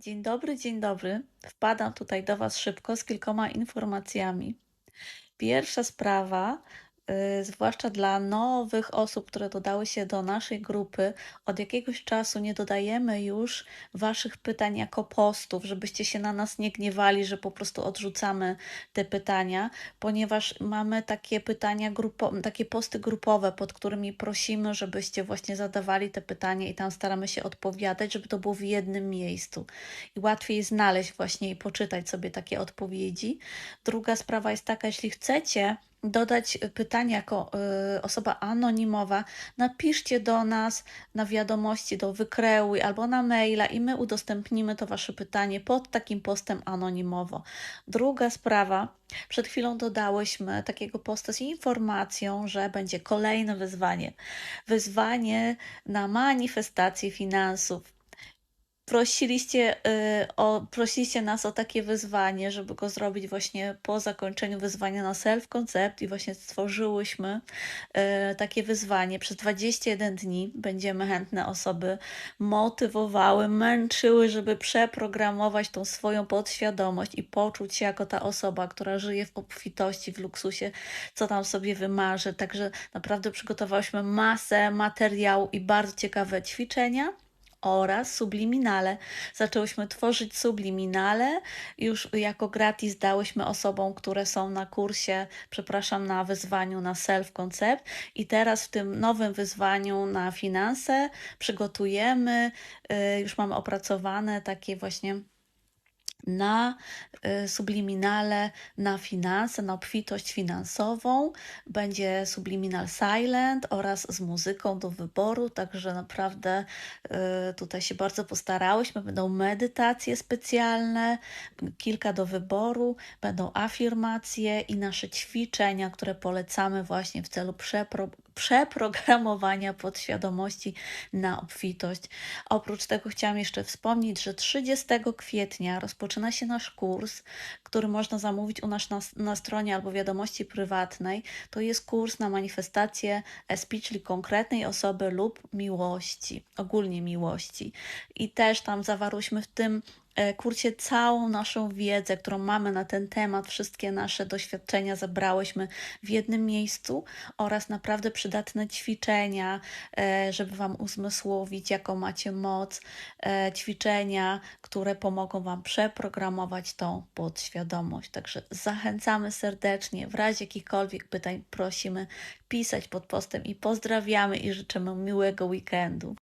Dzień dobry, dzień dobry. Wpadam tutaj do Was szybko z kilkoma informacjami. Pierwsza sprawa, zwłaszcza dla nowych osób, które dodały się do naszej grupy, od jakiegoś czasu nie dodajemy już Waszych pytań jako postów, żebyście się na nas nie gniewali, że po prostu odrzucamy te pytania, ponieważ mamy takie pytania grupowe, takie posty grupowe, pod którymi prosimy, żebyście właśnie zadawali te pytania i tam staramy się odpowiadać, żeby to było w jednym miejscu i łatwiej znaleźć właśnie i poczytać sobie takie odpowiedzi. Druga sprawa jest taka, jeśli chcecie, dodać pytanie jako y, osoba anonimowa, napiszcie do nas na wiadomości do wykreuj albo na maila i my udostępnimy to wasze pytanie pod takim postem anonimowo. Druga sprawa, przed chwilą dodałyśmy takiego posta z informacją, że będzie kolejne wyzwanie. Wyzwanie na manifestację finansów prosiliście, y, o, prosiliście nas o takie wyzwanie, żeby go zrobić właśnie po zakończeniu wyzwania na self-concept i właśnie stworzyłyśmy y, takie wyzwanie. Przez 21 dni będziemy chętne osoby motywowały, męczyły, żeby przeprogramować tą swoją podświadomość i poczuć się jako ta osoba, która żyje w obfitości, w luksusie, co tam sobie wymarzy. Także naprawdę przygotowałyśmy masę materiału i bardzo ciekawe ćwiczenia oraz subliminale. Zaczęłyśmy tworzyć subliminale. Już jako gratis dałyśmy osobom, które są na kursie, przepraszam, na wyzwaniu na self-concept. I teraz w tym nowym wyzwaniu na finanse przygotujemy, y, już mamy opracowane takie właśnie na y, subliminale, na finanse, na obfitość finansową. Będzie subliminal silent oraz z muzyką do wyboru, także naprawdę y, tutaj się bardzo postarałyśmy. Będą medytacje specjalne, kilka do wyboru, będą afirmacje i nasze ćwiczenia, które polecamy właśnie w celu przepro przeprogramowania podświadomości na obfitość. Oprócz tego chciałam jeszcze wspomnieć, że 30 kwietnia rozpoczyna się nasz kurs, który można zamówić u nas na, na stronie albo wiadomości prywatnej. To jest kurs na manifestację speech, czyli konkretnej osoby lub miłości, ogólnie miłości. I też tam zawarłyśmy w tym kurcie całą naszą wiedzę, którą mamy na ten temat, wszystkie nasze doświadczenia zebrałyśmy w jednym miejscu oraz naprawdę przydatne ćwiczenia, e, żeby Wam uzmysłowić, jaką macie moc, e, ćwiczenia, które pomogą Wam przeprogramować tą podświadomość. Także zachęcamy serdecznie. W razie jakichkolwiek pytań prosimy pisać pod postem i pozdrawiamy i życzymy miłego weekendu.